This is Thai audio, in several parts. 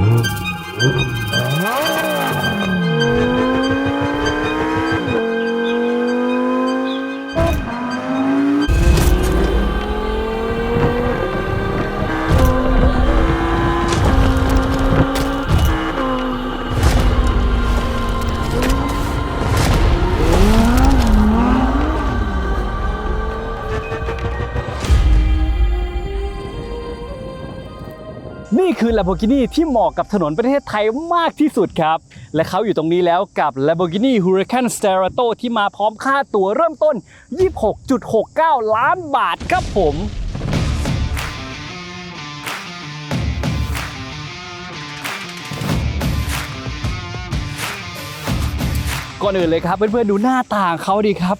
นี่ Lamborghini ที่เหมาะกับถนนประเทศไทยมากที่สุดครับ และเขาอยู่ตรงนี้แล้วกับ Lamborghini Huracan Sterato ที่มาพร้อมค่าตั๋วเริ่มต้น 26.69 ล้านบาทครับผมก่อนอื่นเลยครับเพื่อนๆดูหน้าตางเขาดีครับ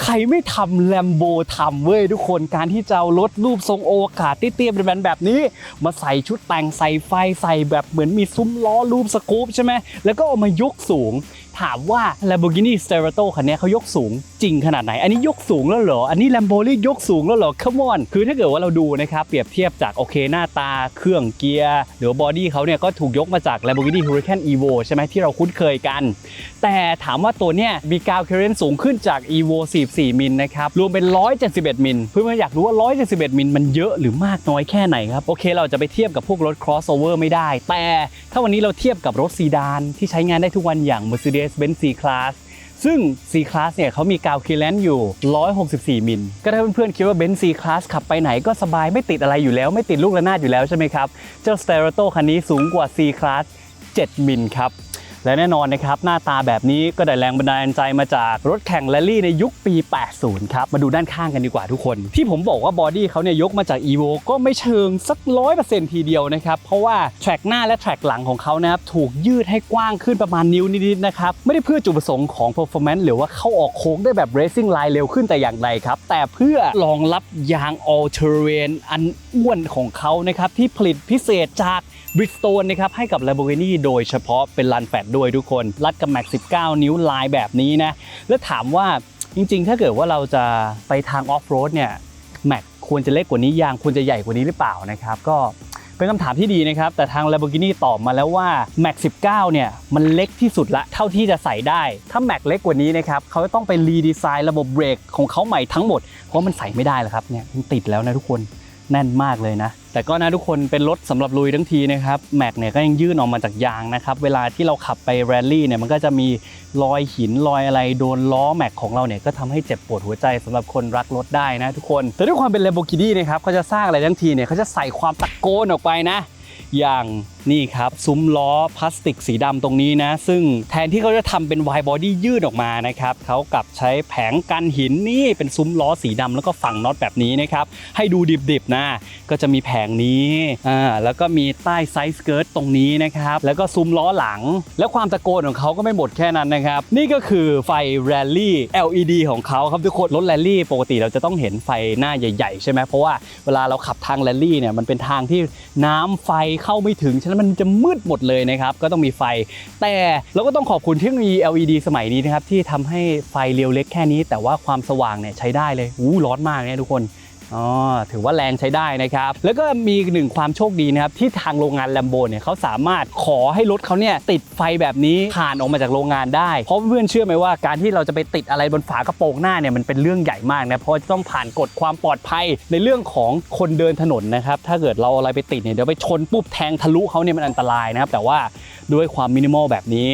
ใครไม่ทำแลมโบทำเว้ยทุกคนการที่จะเอารถรูปทรงโอกาสเตี้ยๆเป็นแบบนี้ มาใส่ชุดแต่งใส่ไฟใส่แบบเหมือนมีซุ้มล้อรูปสกู๊ปใช่ไหมแล้วก็เอามายกสูงถามว่า Lamborghini Sterato คันนี้เขายกสูงจริงขนาดไหน อันนี้ยกสูงแล้วเหรอ อันนี้ Lambo เรียกยกสูงแล้วเหรอ Come on คือถ้าเกิดว่าเราดูนะครับเปรียบเทียบจากโอเคหน้าตาเครื่องเกียร์หรือบอดี้เขาเนี่ยก็ถูกยกมาจาก Lamborghini Huracan Evo ใช่ไหมที่เราคุ้นเคยกัน แต่ถามว่าตัวเนี้ยมีกาวเคเรนสูงขึ้นจาก Evo 44 มิลนะครับรวมเป็น 171 มิลเพื่อนๆอยากรู้ว่า 171 มิลมันเยอะหรือมากน้อยแค่ไหนครับโอเคเราจะไปเทียบกับพวกรถ crossover ไม่ได้ แต่ถ้าวันนี้เราเทียบกับรถซีดานที่ใช้งานได้ทุกวันอย่าง Mercedes-Benz C-Class ซึ่ง C-Class เนี่ยเขามีกาวเคเลนอยู่ 164 มิล ก็ถ้าเพื่อนๆคิดว่า Benz C-Class ขับไปไหนก็สบายไม่ติดอะไรอยู่แล้ว ไม่ติดลูกระนาดอยู่แล้วใช่ไหมครับ เจ้า Sterato คันนี้สูงกว่า C-Class 7 มิลครับ และแน่นอนนะครับหน้าตาแบบนี้ก็ได้แรงบันดาลใจมาจากรถแข่งแรลลี่ในยุคปี 80 ครับ มาดูด้านข้างกันดีกว่าทุกคน ที่ผมบอกว่าบอดี้เขาเนี่ยยกมาจาก EVO ก็ไม่เชิงสัก100%ทีเดียวนะครับ เพราะว่าแทร็กหน้าและแทร็กหลังของเขานะครับถูกยืดให้กว้างขึ้นประมาณนิ้วนิดๆนะครับ ไม่ได้เพื่อจุดประสงค์ของ performance หรือว่าเข้าออกโค้งได้แบบ racing line เร็วขึ้นแต่อย่างใดครับแต่เพื่อรองรับยาง all terrain อันอ้วนของเขานะครับที่ผลิตพิเศษจากบริสโตนนะครับให้กับ Lamborghini โดยเฉพาะเป็นลันแฟดด้วยทุกคน รัดกับแม็ก 19 นิ้วลายแบบนี้นะ แล้วถามว่าจริงๆ ถ้าเกิดว่าเราจะไปทางออฟโรดเนี่ยแม็กควรจะเล็กกว่านี้ยางควรจะใหญ่กว่านี้หรือเปล่านะครับ ก็เป็นคำถามที่ดีนะครับ แต่ทาง Lamborghini ตอบมาแล้วว่า Max 19 เนี่ย มันเล็กที่สุดละเท่าที่จะใส่ได้ ถ้า Max เล็กกว่านี้นะครับ เขาจะต้องไปรีดีไซน์ระบบเบรกของเขาใหม่ทั้งหมด เพราะมันใส่ไม่ได้แล้วครับเนี่ยมันติดแล้วนะทุกคนแน่นมากเลยนะ แต่ก็นะทุกคนเป็นรถสำหรับลุยทั้งทีนะครับแม็กเนี่ยก็ยังยื่นออกมาจากยางนะครับเวลาที่เราขับไปแรลลี่เนี่ยมันก็จะมีรอยหินรอยอะไรโดนล้อแม็กของเราเนี่ยก็ทำให้เจ็บปวดหัวใจสำหรับคนรักรถได้นะทุกคน แต่ด้วยความเป็น Lamborghini นะครับเขาจะสร้างอะไรทั้งทีเนี่ยเขาจะใส่ความตะโกนออกไปนะ อย่าง นี่ครับ ซุ้มล้อพลาสติกสีดำตรงนี้นะ ซึ่งแทนที่เขาจะทำเป็นวายบอดี้ยืดออกมานะครับเขากลับใช้แผงกันหินนี่เป็นซุ้มล้อสีดำแล้วก็ฝังน็อตแบบนี้นะครับ ให้ดูดิบๆนะ ก็จะมีแผงนี้อ่าแล้วก็มีใต้ไซส์สเกิร์ตตรงนี้นะครับ แล้วก็ซุ้มล้อหลัง แล้วความตะโกนของเขาก็ไม่หมดแค่นั้นนะครับ นี่ก็คือไฟแรลลี่ LED ของเขาครับทุกคนรถแรลลี่ปกติเราจะต้องเห็นไฟหน้าใหญ่ ๆ ใช่ไหมเพราะว่าเวลาเราขับทางแรลลี่เนี่ยมันเป็นทางที่น้ำไฟเข้าไม่ถึงฉนั้นมันจะมืดหมดเลยนะครับก็ต้องมีไฟ แต่เราก็ต้องขอบคุณเทคโนโลยี LED สมัยนี้นะครับที่ทำให้ไฟเรียวเล็กแค่นี้ แต่ว่าความสว่างเนี่ยใช้ได้เลยอู้ร้อนมากเนี่ยทุกคน อ๋อถือว่าแรงใช้ได้นะครับ แล้วก็มีหนึ่งความโชคดีนะครับ ที่ทางโรงงานแลมโบเนี่ยเขาสามารถขอให้รถเขาเนี่ยติดไฟแบบนี้ผ่านออกมาจากโรงงานได้ เพราะเพื่อนเชื่อไหมว่าการที่เราจะไปติดอะไรบนฝากระโปรงหน้าเนี่ยมันเป็นเรื่องใหญ่มากนะเพราะต้องผ่านกฎความปลอดภัยในเรื่องของคนเดินถนนนะครับถ้าเกิดเราอะไรไปติดเนี่ยเดี๋ยวไปชนปุ๊บแทงทะลุเขาเนี่ยมันอันตรายนะครับแต่ว่าด้วยความมินิมอลแบบนี้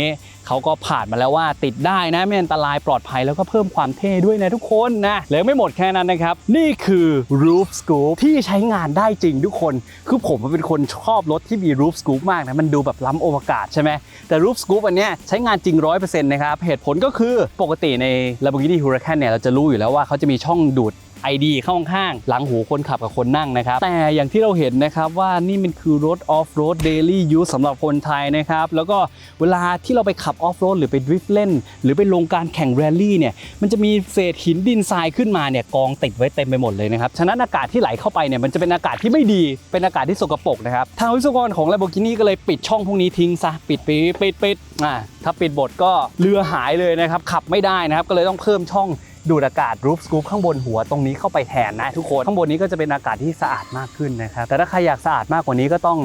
เขาก็ผ่านมาแล้วว่าติดได้นะไม่อันตรายปลอดภัยแล้วก็เพิ่มความเท่ด้วยนะทุกคนนะแล้วไม่หมดแค่นั้นนะครับ นี่คือ roof scoop ที่ใช้งานได้จริงทุกคน คือผมเป็นคนชอบรถที่มี roof scoop มากนะมันดูแบบล้ำโอวกาศใช่ไหมแต่ roof scoop อันเนี้ยใช้งานจริง 100%นะครับเหตุผลก็คือปกติใน Lamborghini Huracan เนี่ยเราจะรู้อยู่แล้วว่าเขาจะมีช่องดูด ID เข้าข้างหลังหูคนขับกับคนนั่งนะครับ แต่อย่างที่เราเห็นนะครับว่านี่มันคือรถออฟโรดเดลี่ยูสำหรับคนไทยนะครับ แล้วก็เวลาที่เราไปขับออฟโรดหรือไปดริฟต์เล่น หรือไปลงการแข่งแรลลี่เนี่ยมันจะมีเศษหินดินทรายขึ้นมาเนี่ยกองติดไว้เต็มไปหมดเลยนะครับ ฉะนั้นอากาศที่ไหลเข้าไปเนี่ยมันจะเป็นอากาศที่ไม่ดีเป็นอากาศที่สกปรกนะครับทางวิศวกรของ Lamborghini ก็เลยปิดช่องพวกนี้ทิ้งซะปิดปิดปิดปิดอ่าถ้าปิดบทก็เรือหายเลยนะครับขับไม่ได้นะครับก็เลยต้องเพิ่มช่อง ดูดอากาศรูฟสกู๊ปข้างบนหัวตรงนี้เข้าไปแทนนะทุกคนข้างบนนี้ก็จะเป็นอากาศที่สะอาดมากขึ้นนะครับแต่ถ้าใครอยากสะอาดมากกว่านี้ก็ต้อง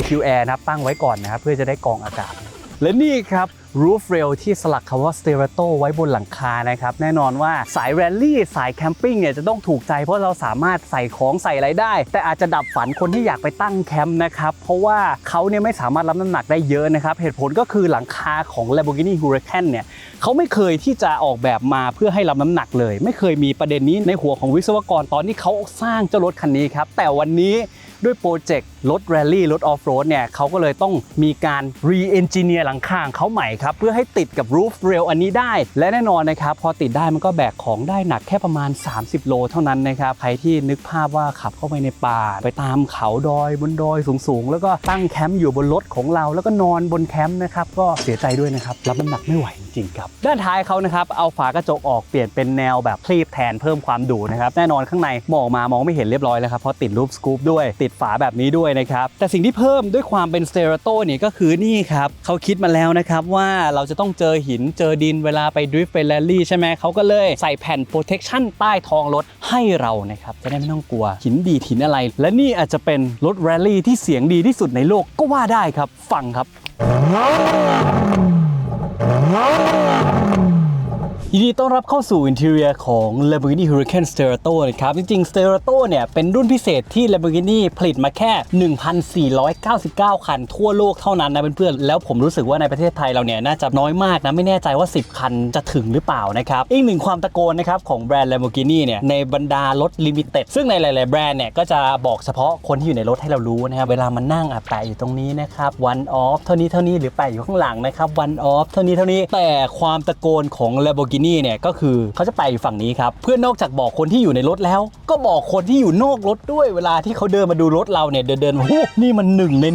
IQ Air นะครับตั้งไว้ก่อนนะครับเพื่อจะได้กรองอากาศ และนี่ครับ roof rail ที่สลักคำว่า Sterato ไว้บนหลังคานะครับ แน่นอนว่าสายแรลลี่สายแคมปิ้งเนี่ยจะต้องถูกใจเพราะเราสามารถใส่ของใส่อะไรได้ แต่อาจจะดับฝันคนที่อยากไปตั้งแคมป์นะครับ เพราะว่าเขาเนี่ยไม่สามารถรับน้ำหนักได้เยอะนะครับ เหตุผลก็คือหลังคาของ Lamborghini Huracan เนี่ยเขาไม่เคยที่จะออกแบบมาเพื่อให้รับน้ำหนักเลย ไม่เคยมีประเด็นนี้ในหัวของวิศวกรตอนที่เขาสร้างเจ้ารถคันนี้ครับแต่วันนี้ด้วยโปรเจกต์ รถแรลลี่รถออฟโรดเนี่ยเขาก็เลยต้องมีการรีเอนจิเนียร์หลังคาของเขาใหม่ครับเพื่อให้ติดกับรูฟเรลอันนี้ได้ และแน่นอนนะครับพอติดได้มันก็แบกของได้หนักแค่ประมาณ 30 โลเท่านั้นนะครับใครที่นึกภาพว่าขับเข้าไปในป่า ไปตามเขาดอยบนดอยสูงๆ แล้วก็ตั้งแคมป์อยู่บนรถของเราแล้วก็นอนบนแคมป์นะครับก็เสียใจด้วยนะครับรับน้ำหนักไม่ไหวจริงๆครับด้านท้ายเขานะครับเอาฝากระจกออกเปลี่ยนเป็นแนวแบบคลีบแทนเพิ่มความดุนะครับแน่นอนข้างในมองมามองไม่เห็นเรียบร้อยแล้วครับเพราะติดรูปสกู๊ปด้วย ติดฝาแบบนี้ด้วยนะครับ แต่สิ่งที่เพิ่มด้วยความเป็นสเตอร์โตเนี่ยก็คือนี่ครับเขาคิดมาแล้วนะครับว่าเราจะต้องเจอหินเจอดินเวลาไปดริฟต์ไปแรลลี่ใช่ไหมเขาก็เลยใส่แผ่นโปรเทคชั่นใต้ท้องรถให้เรานะครับจะได้ไม่ต้องกลัวหินดีหินอะไร และนี่อาจจะเป็นรถแรลลี่ที่เสียงดีที่สุดในโลกก็ว่าได้ครับฟังครับ ยินดีต้อนรับเข้าสู่อินเท i รียของ Lamborghini Huracan Sterato นะครับ จริงๆ Sterato เนี่ยเป็นรุ่นพิเศษที่ Lamborghini ผลิตมาแค่ 1,499 คันทั่วโลกเท่านั้นนะเพื่อนๆ แล้วผมรู้สึกว่าในประเทศไทยเราเนี่ยน่าจะน้อยมากนะ ไม่แน่ใจว่า 10 คันจะถึงหรือเปล่านะครับ อีกหนึ่งความตะโกนนะครับของแบรนด์ Lamborghini เนี่ยในบรรดารถ Limited ซึ่งในหลายๆแบรนด์เนี่ยก็จะบอกเฉพาะคนที่อยู่ในรถให้เรารู้นะครับเวลามันนั่งอะแปะอยู่ตรงนี้นะครับ one off เท่านี้เท่านี้หรือแปะอยู่ข้างหลังนะครับ one off เท่านี้เท่านี้แต่ความตะโกนของ Lamborghini เนี่ยก็คือเขาจะแปฝั่งนี้ครับ เพื่อนอกจากบอกคนที่อยู่ในรถแล้ว ก็บอกคนที่อยู่นอกรถด้วยเวลาที่เขาเดินมาดูรถเราเนี่ยเดินเดินโอ้นี่มันหนึ่งใน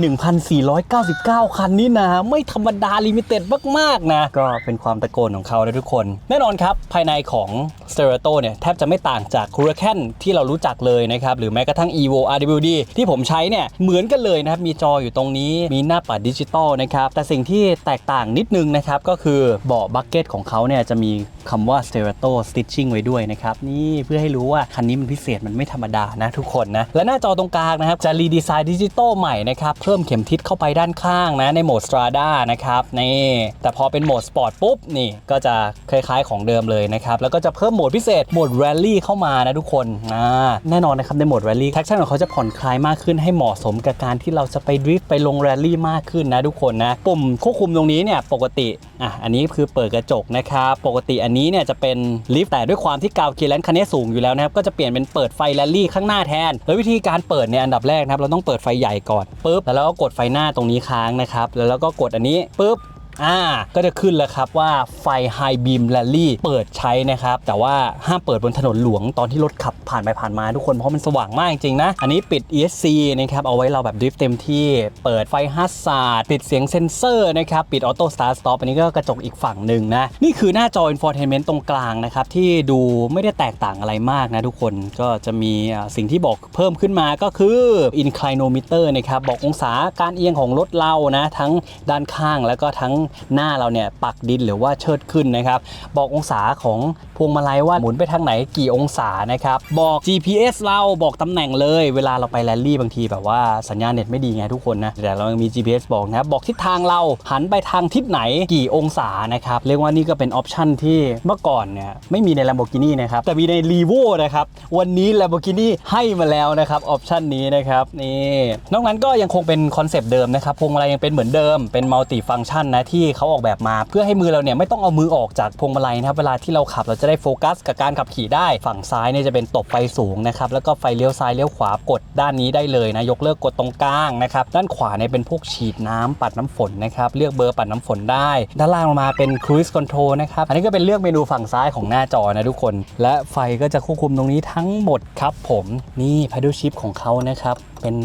1,499 คันนี้นะ ไม่ธรรมดาลิมิเต็ดมากๆนะ ก็เป็นความตะโกนของเขานะทุกคน แน่นอนครับ ภายในของ s t e r a t o เนี่ย แทบจะไม่ต่างจาก Huracan ที่เรารู้จักเลยนะครับ หรือแม้กระทั่ง Evo RWD ที่ผมใช้เนี่ย เหมือนกันเลยนะครับ มีจออยู่ตรงนี้มีหน้าปัดดิจิตอลนะครับแต่สิ่งที่แตกต่างนิดนึงนะครับก็คือเบาะบักเก็ตของเขาเนี่ยจะมีคำว่า s t e r a t o Stitching ไว้ด้วยนะครับ นี่เพื่อให้รู้ว่าคันนี้มันพิเศษมันไม่ธรรมดานะทุกคนนะ และหน้าจอตรงกลางนะครับ จะรีดีไซน์ดิจิตอลใหม่นะครับ เพิ่มเข็มทิศเข้าไปด้านข้างนะ ในโหมด Strada นะครับนี่แต่พอเป็นโหมดสปอร์ตปุ๊บ นี่ก็จะคล้ายๆของเดิมเลยนะครับ แล้วก็จะเพิ่มโหมดพิเศษโหมด Rally เข้ามานะทุกคนอ่าแน่นอนนะครับในโหมด Rally แท็กชั่นของเขาจะผ่อนคลายมากขึ้นให้เหมาะสมกับการที่เราจะไปดริฟต์ไปลง Rally มากขึ้นนะทุกคนนะปุ่มควบคุมตรงนี้เนี่ยปกติอะอันนี้คือเปิดกระจกนะครับปกติอันนี้เนี่ยจะเป็นลิฟต์แต่ด้วยความที่กาวเคลียร์แลนคันนี้สูงอยู่แล้วนะครับก็จะเปลี่ยนเป็นเปิดไฟแรลลี่ข้างหน้าแทน แล้ววิธีการเปิดเนี่ยอันดับแรกนะครับเราต้องเปิดไฟใหญ่ก่อนปุ๊บแล้วเราก็กดไฟหน้าตรงนี้ค้างนะครับแล้วเราก็กดอันนี้ปุ๊บ อ่าก็จะขึ้นแล้วครับว่าไฟ High Beam Rally เปิดใช้นะครับ แต่ว่าห้ามเปิดบนถนนหลวงตอนที่รถขับผ่านไปผ่านมาทุกคนเพราะมันสว่างมากจริงๆนะ อันนี้ปิด ESC นะครับเอาไว้เราแบบดริฟต์เต็มที่เปิดไฟฮัสซาร์ดปิดเสียงเซ็นเซอร์นะครับ ปิดออโต้สตาร์สต็อปอันนี้ก็กระจกอีกฝั่งหนึ่งนะ นี่คือหน้าจอ Infotainment ตรงกลางนะครับ ที่ดูไม่ได้แตกต่างอะไรมากนะทุกคนก็จะมีสิ่งที่บอกเพิ่มขึ้นมาก็คือ inclinometer นะครับบอกองศาการเอียงของรถเรานะ ทั้งด้านข้างแล้วก็ทั้งหน้าเราเนี่ยปักดินหรือว่าเชิดขึ้นนะครับบอกองศาของพวงมาลัยว่าหมุนไปทางไหนกี่องศานะครับบอก GPS เราบอกตำแหน่งเลย เวลาเราไปแรลลี่บางทีแบบว่าสัญญาณเน็ตไม่ดีไงทุกคนนะแต่เรายังมี GPS บอกนะบอกทิศทางเราหันไปทางทิศไหนกี่องศานะครับเรียกว่านี่ก็เป็นออปชันที่เมื่อก่อนเนี่ยไม่มีใน Lamborghini นะครับแต่มีใน r e v o นะครับวันนี้ Lamborghini ให้มาแล้วนะครับออปชันนี้นะครับนี่นอกนั้นก็ยังคงเป็นคอนเซปต์เดิมนะครับพวงมาลัยยังเป็นเหมือนเดิมเป็นมัลติฟัง c t ชันนะที่เขาออกแบบมา เพื่อให้มือเราเนี่ยไม่ต้องเอามือออกจากพวงมาลัยนะครับเวลาที่เราขับเราจะได้โฟกัสกับการขับขี่ได้ฝั่งซ้ายเนี่ยจะเป็นตบไฟสูงนะครับแล้วก็ไฟเลี้ยวซ้ายเลี้ยวขวากดด้านนี้ได้เลยนะยกเลิกกดตรงกลางนะครับด้านขวาเนี่ยเป็นพวกฉีดน้ำปัดน้ำฝนนะครับเลือกเบอร์ปัดน้ำฝนได้ ด้านล่างลงมาเป็น cruise control นะครับอันนี้ก็เป็นเลือกเมนูฝั่งซ้ายของหน้าจอนะทุกคน และไฟก็จะควบคุมตรงนี้ทั้งหมดครับผมนี่ paddle shift ของเขานะครับเป็น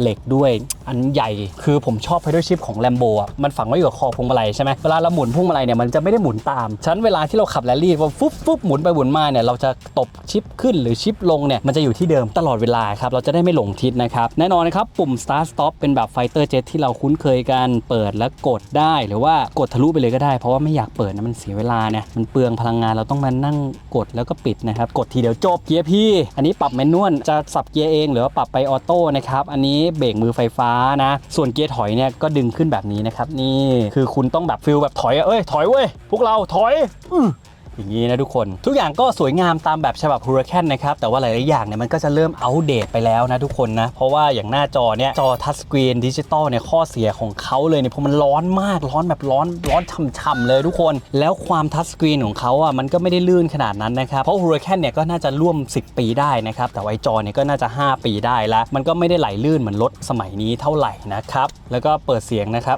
เหล็กด้วยอันใหญ่ คือผมชอบ paddle shift ของ Lambo อะมันฝังไว้อยู่กับคอพวงมาลัยใช่ไหมเวลาเราหมุนพวงมาลัยเนี่ยมันจะไม่ได้หมุนตามฉะนันเวลาที่เราขับแรลลี่พอฟุบฟุบหมุนไปหมุนมาเนี่ยเราจะตบชิปขึ้นหรือชิปลงเนี่ยมันจะอยู่ที่เดิมตลอดเวลาครับเราจะได้ไม่หลงทิศนะครับแน่นอนนะครับปุ่ม start stop เป็นแบบ fighter jet ที่เราคุ้นเคยกันเปิดแล้วกดได้ หรือว่ากดทะลุไปเลยก็ได้เพราะว่าไม่อยากเปิดนะมันเสียเวลาเนี่ยมันเปลืองพลังงานเราต้องมานั่งกดแล้วก็ปิดนะครับกดทีเดียวจบเกียร์พี่ อันนี้ปรับแมนนวลจะสับเกียร์เอง หรือว่าปรับไปออโต้นะครับอันนี้เบรกมือไฟฟ้าานะส่วนเกียร์ถอยเนี่ยก็ดึงขึ้นแบบนี้นะครับนี่คือคุณต้องแบบฟิลแบบถอยอะเอ้ยถอยเว้ยพวกเราถอยอืออย่างนี้นะทุกคน ทุกอย่างก็สวยงามตามแบบฉบับ Huracan นะครับ แต่ว่าหลาย ๆ อย่างเนี่ยมันก็จะเริ่มอัปเดตไปแล้วนะทุกคนนะ เพราะว่าอย่างหน้าจอเนี่ยจอทัชสกรีนดิจิตอลเนี่ยข้อเสียของเขาเลยเนี่ยเพราะมันร้อนมากร้อนแบบร้อนร้อนฉ่ำๆเลยทุกคน แล้วความทัชสกรีนของเขาอะมันก็ไม่ได้ลื่นขนาดนั้นนะครับ เพราะ Huracan เนี่ยก็น่าจะร่วม 10 ปีได้นะครับ แต่ว่าไอจอเนี่ยก็น่าจะ 5 ปีได้ล้วมันก็ไม่ได้ไหลลื่นเหมือนรถสมัยนี้เท่าไหร่นะครับแล้วก็เปิดเสียงนะครับ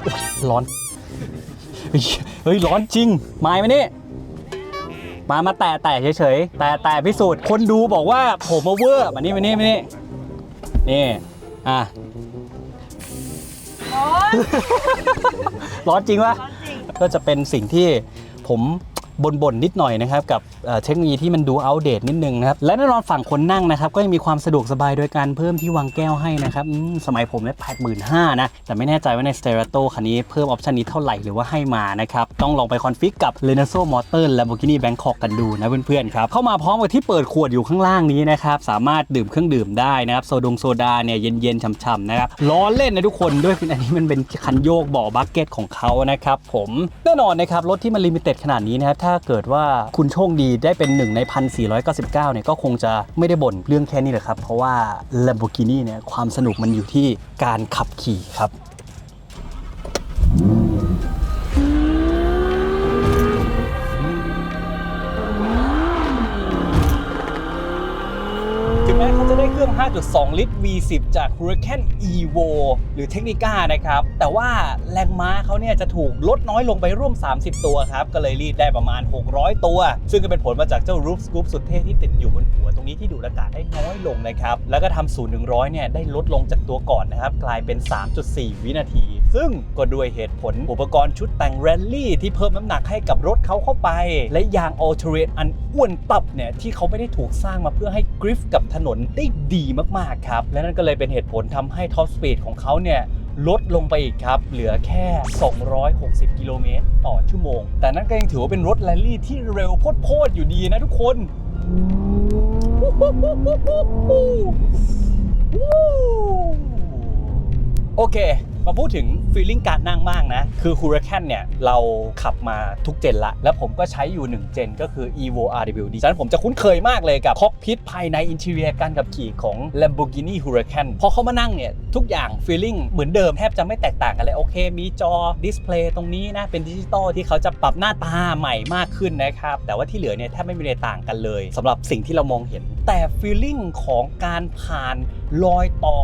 ร้อน เฮ้ยเฮ้ยร้อนจริงไม้มานี่มามาแตะแตะเฉยๆแต่แต่พิสูจน์คนดูบอกว่าผมมาเวอร์มานี่มานี่มานี่นี่อะร้อนร้อนจริงวะร้อนจริงก็จะเป็นสิ่งที่ผม บ่นๆนิดหน่อยนะครับกับเทคโนโลยีที่มันดูอัปเดตนิดนึงนะครับและแน่นอนฝั่งคนนั่งนะครับก็ยังมีความสะดวกสบายโดยการเพิ่มที่วางแก้วให้นะครับสมัยผมเนี่ยแปดหมื่นห้านะแต่ไม่แน่ใจว่าใน s t e r a t o คันนี้เพิ่มออปชันนี้เท่าไหร่หรือว่าให้มานะครับต้องลองไปคอนฟิกกับ l e n a s o Motor Lamborghini Bangkok กันดูนะเพื่อนๆครับเข้ามาพร้อมกับที่เปิดขวดอยู่ข้างล่างนี้นะครับสามารถดื่มเครื่องดื่มได้นะครับโซดงโซดาเนี่ยเย็นๆช่ำๆนะครับล้อเล่นนะทุกคนด้วยอันนี้มันเป็นคันโยกบาะบักเก็ตของเขานะครับผมแน่นอนนะครับรถที่มันลิมิเต็ดขนาดนี้นะครับถ้าาเกิดว่าคุณโชคดีได้เป็นหนึ่งใน 1499 เนี่ยก็คงจะไม่ได้บ่นเรื่องแค่นี้แหละครับ เพราะว่า Lamborghini เนี่ยความสนุกมันอยู่ที่การขับขี่ครับ 5.2 ลิตร V10 จาก Huracan Evo หรือ Technica นะครับ แต่ว่าแรงม้าเขาเนี่ยจะถูกลดน้อยลงไปร่วม 30 ตัวครับ ก็เลยรีดได้ประมาณ 600 ตัว ซึ่งก็เป็นผลมาจากเจ้า Roof Scoop สุดเท่ที่ติดอยู่บนหัวตรงนี้ที่ดูดอากาศได้น้อยลงนะครับ แล้วก็ทำศูนย์100 เนี่ยได้ลดลงจากตัวก่อนนะครับ กลายเป็น 3.4 วินาที ซึ่งก็ด้วยเหตุผลอุปกรณ์ชุดแต่งแรลลี่ที่เพิ่มน้ำหนักให้กับรถเขาเข้าไป และยาง All Terrain อันอ้วนตับเนี่ยที่เขาไม่ได้ถูกสร้างมาเพื่อให้กริฟกับถนนได้ดีีมากๆครับ และนั่นก็เลยเป็นเหตุผลทำให้ท็อปสปีดของเขาเนี่ยลดลงไปอีกครับ เหลือแค่ 260 กิโลเมตรต่อชั่วโมง แต่นั่นก็ยังถือว่าเป็นรถแรลลี่ที่เร็วโพดๆอยู่ดีนะทุกคนโอเค มาพูดถึงฟีลลิ่งการนั่งบ้างนะ คือ Huracan เนี่ยเราขับมาทุกเจนละ แล้วผมก็ใช้อยู่ 1 เจนก็คือ Evo RWD ฉะนั้นผมจะคุ้นเคยมากเลยกับคอกพิทภายในอินเท i รียการขับขี่ของ Lamborghini Huracan พอเขามานั่งเนี่ยทุกอย่างฟีลลิ่งเหมือนเดิมแทบจะไม่แตกต่างกันเลย โอเค มีจอดิสเพลย์ตรงนี้นะ เป็นดิจิตอลที่เขาจะปรับหน้าตาใหม่มากขึ้นนะครับ แต่ว่าที่เหลือเนี่ยแทบไม่มีอะไรต่างกันเลยสำหรับสิ่งที่เรามองเห็นแต่ฟีลลิ่งของการผ่านรอยต่อ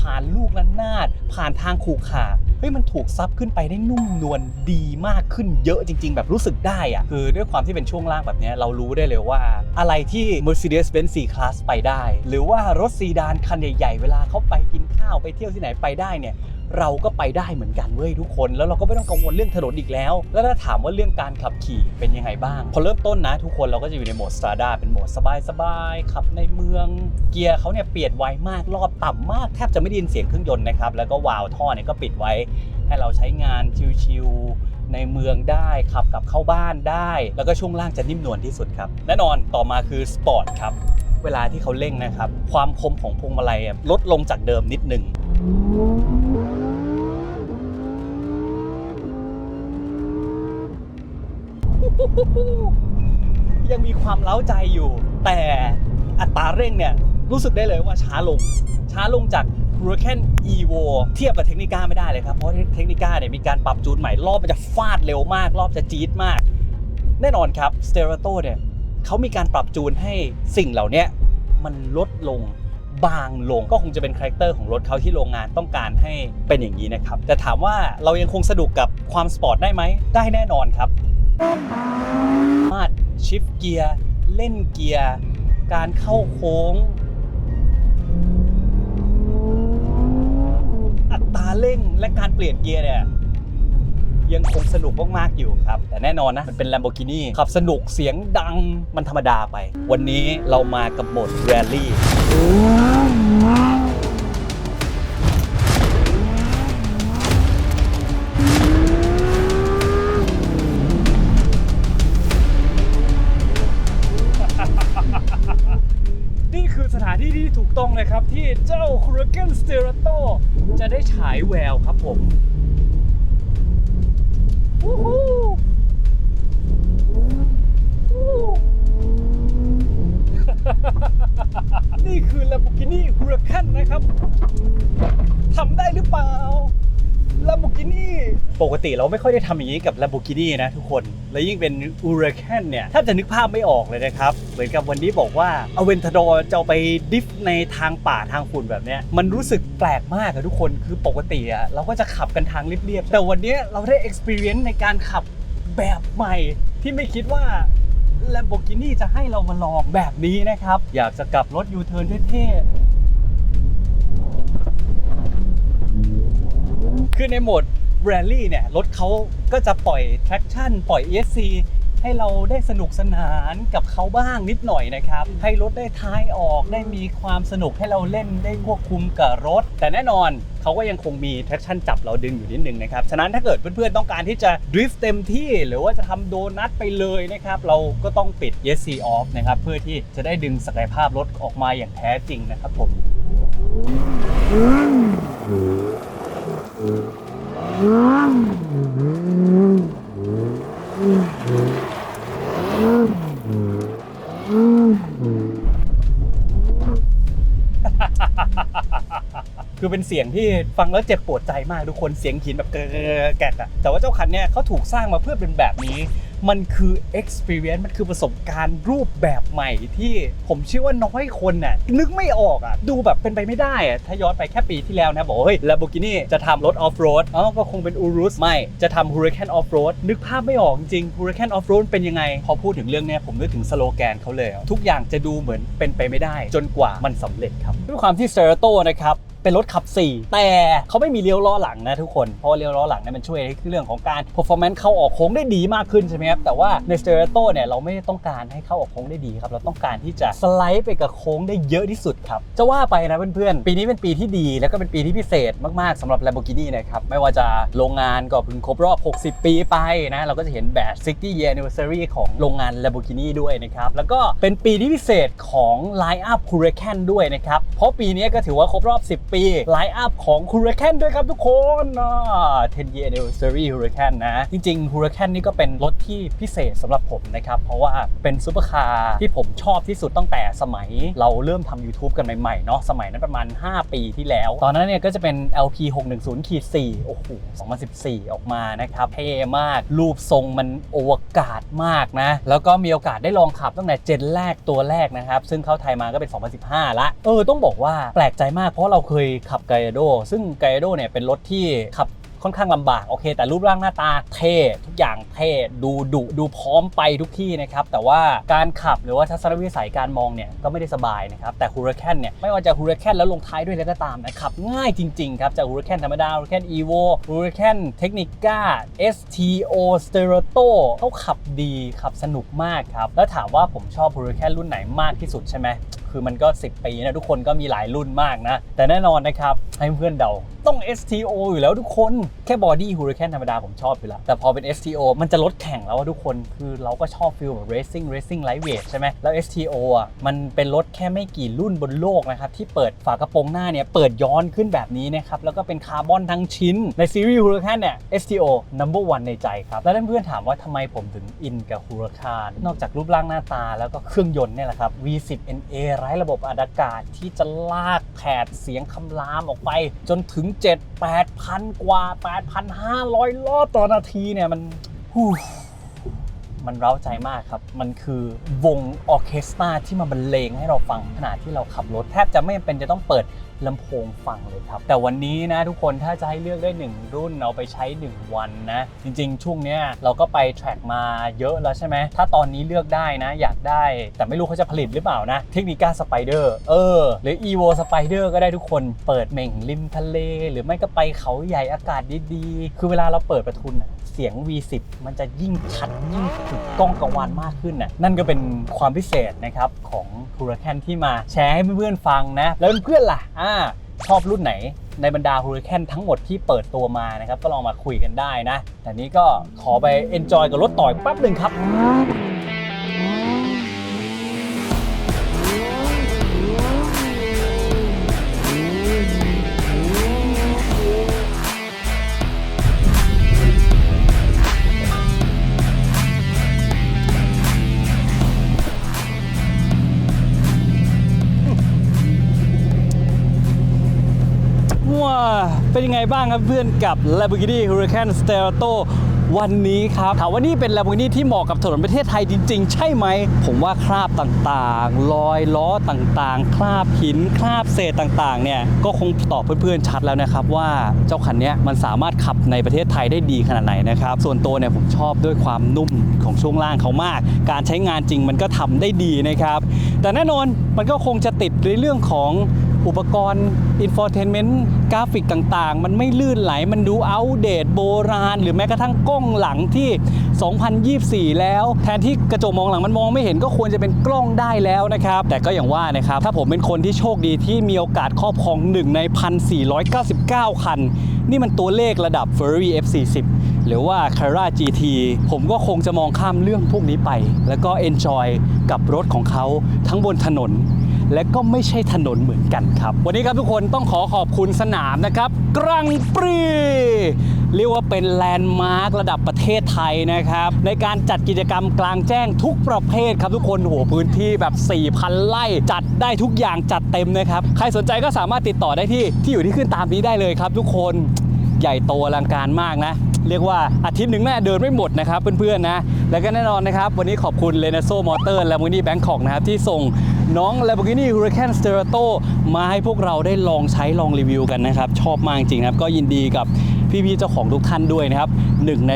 ผ่านลูกระนาด ผ่านทางขูขาเฮ้ยมันถูกซับขึ้นไปได้นุ่มนวลดีมากขึ้นเยอะจริง ๆ แบบรู้สึกได้อะคือด้วยความที่เป็นช่วงล่างแบบนี้เรารู้ได้เลยว่า อะไรที่ Mercedes-Benz C-Class ไปได้ หรือว่ารถซีดานคันใหญ่ๆ เวลาเขาไปกินข้าวไปเที่ยวที่ไหนไปได้เนี่ย เราก็ไปได้เหมือนกันเว้ยทุกคน แล้วเราก็ไม่ต้องกังวลเรื่องถนนอีกแล้ว แล้วถ้าถามว่าเรื่องการขับขี่เป็นยังไงบ้าง พอเริ่มต้นนะทุกคนเราก็จะอยู่ในโหมด Strada เป็นโหมดสบายๆขับในเมือง เกียร์เขาเนี่ยเปลี่ยนไวมากรอบต่ำมากแทบจะไม่ได้ยินเสียงเครื่องยนต์นะครับแล้วก็วาล์วท่อเนี่ยก็ปิดไว้ ให้เราใช้งานชิวๆในเมืองได้ขับกลับเข้าบ้านได้ แล้วก็ช่วงล่างจะนิ่มนวลที่สุดครับแน่นอนต่อมาคือสปอร์ตครับเวลาที่เขาเร่งนะครับ ความคมของพวงมาลัยลดลงจากเดิมนิดหนึ่ง ยังมีความเล้าใจอยู่ แต่อัตราเร่งเนี่ยรู้สึกได้เลยว่าช้าลง ช้าลงจาก Huracan Evo เทียบกับเทคนิก้าไม่ได้เลยครับ เพราะเทคนิก้าเนี่ยมีการปรับจูนใหม่รอบมันจะฟาดเร็วมาก รอบจะจี๊ดมาก แน่นอนครับ s t e r a t o เนี่ยเขามีการปรับจูนให้สิ่งเหล่านี้มันลดลงบางลงก็คงจะเป็นคาแรคเตอร์ของรถเขาที่โรงงานต้องการให้เป็นอย่างนี้นะครับ แต่ถามว่าเรายังคงสนุกกับความสปอร์ตได้ไหมได้แน่นอนครับ มารถชิฟเกียร์ เล่นเกียร์ การเข้าโค้ง อัตราเร่งและการเปลี่ยนเกียร์เนี่ยยังคงสนุกมากๆอยู่ครับ แต่แน่นอนนะ มันเป็น Lamborghini ขับสนุกเสียงดังมันธรรมดาไป วันนี้เรามากับโหมดแายแววครับผม ปกติเราไม่ค่อยได้ทำอย่างนี้กับ Lamborghini นะทุกคน และยิ่งเป็น Huracan เนี่ยแทบจะนึกภาพไม่ออกเลยนะครับ เหมือนกับวันนี้บอกว่า a v e n t a d o r จะไปดิฟในทางป่าทางฝุ่นแบบเนี้ยมันรู้สึกแปลกมากอะทุกคนคือปกติอะเราก็จะขับกันทางเรียบๆแต่วันนี้เราได้ experience ในการขับแบบใหม่ที่ไม่คิดว่า Lamborghini จะให้เรามาลองแบบนี้นะครับ อยากจะกลับรถยูเทิร์นเท่ๆคือในโหมด Rally เนี่ยรถเขาก็จะปล่อย traction ปล่อย ESC ให้เราได้สนุกสนานกับเขาบ้างนิดหน่อยนะครับ ให้รถได้ท้ายออกได้มีความสนุกให้เราเล่นได้ควบคุมกับรถ แต่แน่นอนเขาก็ยังคงมี traction จับเราดึงอยู่นิดนึงนะครับ ฉะนั้นถ้าเกิดเพื่อนๆต้องการที่จะ drift เต็มที่ หรือว่าจะทำโดนัทไปเลยนะครับ เราก็ต้องปิด ESC off นะครับ เพื่อที่จะได้ดึงศักยภาพรถออกมาอย่างแท้จริงนะครับผม คือเป็นเสียงที่ฟังแล้วเจ็บปวดใจมากทุกคนเสียงหินแบบเกะแกะอะแต่ว่าเจ้าคันเนี่ยเขาถูกสร้างมาเพื่อเป็นแบบนี้ มันคือ experience มันคือประสบการณ์รูปแบบใหม่ที่ผมเชื่อว่าน้อยคนน่ะนึกไม่ออกอะดูแบบเป็นไปไม่ได้อะถ้าย้อนไปแค่ปีที่แล้วนะ บอกเฮ้ย Lamborghini จะทำรถ off road อ๋อก็คงเป็น Urus ไม่ จะทำ Huracan off road นึกภาพไม่ออกจริง Huracan off road เป็นยังไง พอพูดถึงเรื่องเนี้ยผมนึกถึงสโลแกนเขาเลย ทุกอย่างจะดูเหมือนเป็นไปไม่ได้ จนกว่ามันสำเร็จครับด้วยความที่ s t e r a t o นะครับเป็นรถขับ 4 แต่เขาไม่มีเลี้ยวล้อหลังนะทุกคน เพราะเลี้ยวล้อหลังเนี่ยมันช่วยในเรื่องของการ performance เข้าออกโค้งได้ดีมากขึ้นใช่ไหมครับ แต่ว่าใน s t e r a t o เนี่ยเราไม่ได้ต้องการให้เข้าออกโค้งได้ดีครับ เราต้องการที่จะสไลด์ไปกับโค้งได้เยอะที่สุดครับ จะว่าไปนะเพื่อนๆ ปีนี้เป็นปีที่ดี แล้วก็เป็นปีที่พิเศษมากๆสำหรับ Lamborghini นะครับ ไม่ว่าจะโรงงานก็เพิ่งครบรอบ 60 ปีไปนะ เราก็จะเห็นแบบ 60 year anniversary ของโรงงาน Lamborghini ด้วยนะครับ แล้วก็เป็นปีที่พิเศษของ Line Up Huracan ด้วยนะครับ เพราะปีนี้ก็ถือว่าครบรอบ 10ปี Line Up ของ Huracan ด้วยครับทุกคน10 year anniversary Huracan นะ จริงๆ Huracan นี่ก็เป็นรถที่พิเศษสำหรับผมนะครับ เพราะว่าเป็นซูเปอร์คาร์ที่ผมชอบที่สุดตั้งแต่สมัยเราเริ่มทำ YouTube กันใหม่ๆเนาะสมัยนั้นประมาณ 5 ปีที่แล้ว ตอนนั้นเนี่ยก็จะเป็น LP 610ขีด4โอ้โห 2014 ออกมานะครับเท่มาก รูปทรงมันโอวกาศมากนะ แล้วก็มีโอกาสได้ลองขับตั้งแต่เจนแรกตัวแรกนะครับ ซึ่งเข้าไทยมาก็เป็น 2015 ละ เออ ต้องบอกว่าแปลกใจมากเพราะเราเคยยขับไกโดซึ่งไกโดเนี่ยเป็นรถที่ขับค่อนข้างลำบากโอเค แต่รูปร่างหน้าตาเท่ทุกอย่างเท่ดูดุดูพร้อมไปทุกที่นะครับ แต่ว่าการขับหรือว่าทัศนวิสัยการมองเนี่ยก็ไม่ได้สบายนะครับ แต่ Huracan เนี่ยไม่ว่าจะ Huracan แล้วลงท้ายด้วยอะไรก็ตามนะครับง่ายจริง ๆ ครับจาก Huracan ธรรมดา Huracan Evo Huracan Technica STO Sterato เขาขับดีขับสนุกมากครับ แล้วถามว่าผมชอบ Huracan รุ่นไหนมากที่สุดใช่ไหม คือมันก็ 10 ปีนะทุกคนก็มีหลายรุ่นมากนะ แต่แน่นอนนะครับ ให้เพื่อนเดา ต้อง STO อยู่แล้วทุกคน แค่บอดี้ Huracan ธรรมดาผมชอบอยู่แล้ว แต่พอเป็น STO มันจะลดแข่งแล้วอะทุกคน คือเราก็ชอบฟิลแบบ racing racing lightweight ใช่ไหมแล้ว STO อะมันเป็นรถแค่ไม่กี่รุ่นบนโลกนะครับ ที่เปิดฝากระโปรงหน้าเนี่ย เปิดย้อนขึ้นแบบนี้นะครับ แล้วก็เป็นคาร์บอนทั้งชิ้น ในซีรีส์ Huracan เนี่ย STO number one ในใจครับ แล้วเพื่อนๆถามว่าทำไมผมถึงอินกับ Huracan นอกจากรูปร่างหน้าตาแล้วก็เครื่องยนต์เนี่ยแหละครับ V10 NA ไร้ระบบอัดอากาศที่จะลากแผดเสียงคำรามออกไปจนถึง 7 8,000 กว่า 8,500 รอบต่อนาทีเนี่ยมันมันเร้าใจมากครับ มันคือวงออเคสตราที่มาบรรเลงให้เราฟังขณะที่เราขับรถ แทบจะไม่เป็นจะต้องเปิด ลำโพงฟังเลยครับ แต่วันนี้นะทุกคนถ้าจะให้เลือกได้ 1 รุ่นเอาไปใช้ 1 วันนะ จริงๆ ช่วงเนี้ยเราก็ไปแทร็กมาเยอะแล้วใช่ไหม ถ้าตอนนี้เลือกได้นะ อยากได้ แต่ไม่รู้เขาจะผลิตหรือเปล่านะ เทคนิก้าสไปเดอร์เออ หรือ evo spider ก็ได้ทุกคนเปิดเม่งริมทะเล หรือไม่ก็ไปเขาใหญ่อากาศดีๆ คือเวลาเราเปิดประทุน สียง V10 มันจะยิ่งชัดยิ่งถึงกล้องกังวานมากขึ้นน่ะนั่นก็เป็นความพิเศษนะครับของ Huracan ที่มาแชร์ให้เพื่อนๆฟังนะ แล้วเพื่อนๆล่ะอ่าชอบรุ่นไหนในบรรดา Huracan ทั้งหมดที่เปิดตัวมานะครับ ก็ลองมาคุยกันได้นะ แต่นี้ก็ขอไป enjoy กับรถต่อยแป๊บหนึ่งครับ เป็นยังไงบ้างครับเพื่อนกับ Lamborghini Huracan Sterrato วันนี้ครับถามว่านี่เป็น Lamborghini ที่เหมาะกับถนนประเทศไทยจริง ๆ ใช่ไหม ผมว่าคราบต่างๆ รอยล้อต่างๆ คราบหิน คราบเศษต่างๆ เนี่ย ก็คงตอบเพื่อนๆ ชัดแล้วนะครับว่าเจ้าคันนี้มันสามารถขับในประเทศไทยได้ดีขนาดไหนนะครับ ส่วนตัวเนี่ยผมชอบด้วยความนุ่มของช่วงล่างเขามาก การใช้งานจริงมันก็ทำได้ดีนะครับ แต่แน่นอนมันก็คงจะติดในเรื่องของ อุปกรณ์อินโฟเทนเมนต์กราฟิกต่างๆ มันไม่ลื่นไหลมันดูอัปเดตโบราณ หรือแม้กระทั่งกล้องหลังที่ 2024 แล้ว แทนที่กระจกมองหลังมันมองไม่เห็นก็ควรจะเป็นกล้องได้แล้วนะครับ แต่ก็อย่างว่านะครับ ถ้าผมเป็นคนที่โชคดีที่มีโอกาสครอบครองหนึ่งใน 1,499 คัน นี่มันตัวเลขระดับ Ferrari F40 หรือว่า c a r a GT ผมก็คงจะมองข้ามเรื่องพวกนี้ไป แล้วก็ enjoy กับรถของเขาทั้งบนถนน และก็ไม่ใช่ถนนเหมือนกันครับ วันนี้ครับทุกคนต้องขอขอบคุณสนามนะครับ กรังปรีเรียกว่าเป็นแลนด์มาร์คระดับประเทศไทยนะครับ ในการจัดกิจกรรมกลางแจ้งทุกประเภทครับทุกคนโหพื้นที่แบบ 4,000 ไร่จัดได้ทุกอย่างจัดเต็มนะครับ ใครสนใจก็สามารถติดต่อได้ที่ที่อยู่ที่ขึ้นตามนี้ได้เลยครับ ทุกคนใหญ่โตอลังการมากนะ เรียกว่าอาทิตย์หนึ่งน่เดินไม่หมดนะครับเพื่อนๆนะ แล้วก็แน่นอนนะครับ วันนี้ขอบคุณ l e n a s o Motor Lamborghini Bangkok นะครับที่ส่ง น้อง Lamborghini Huracan Sterato มาให้พวกเราได้ลองใช้ลองรีวิวกันนะครับ ชอบมากจริงครับ ก็ยินดีกับ พี่ๆเจ้าของทุกท่านด้วยนะครับหนึ่งใน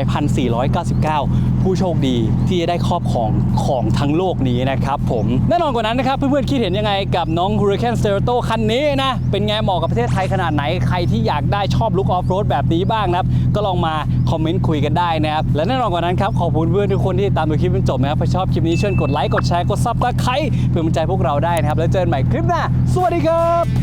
1,499 ผู้โชคดีที่จะได้ครอบครองของทั้งโลกนี้นะครับผมแน่นอนกว่านั้นนะครับเพื่อนๆคิดเห็นยังไงกับน้อง Huracan Sterrato คันนี้นะ เป็นไงเหมาะกับประเทศไทยขนาดไหนใครที่อยากได้ชอบลุคออฟโรดแบบนี้บ้างนะครับ ก็ลองมาคอมเมนต์คุยกันได้นะครับและแน่นอนกว่านั้นครับขอบคุณเพื่อนทุกคนที่ตามดูคลิปจนจบนะครับถ้าชอบคลิปนี้เชิญกดไลค์กดแชร์กดซับสไครต์เพื่อมันใจพวกเราได้นะครับแล้วเจอกันใหม่คลิปหน้าสวัสดีครับ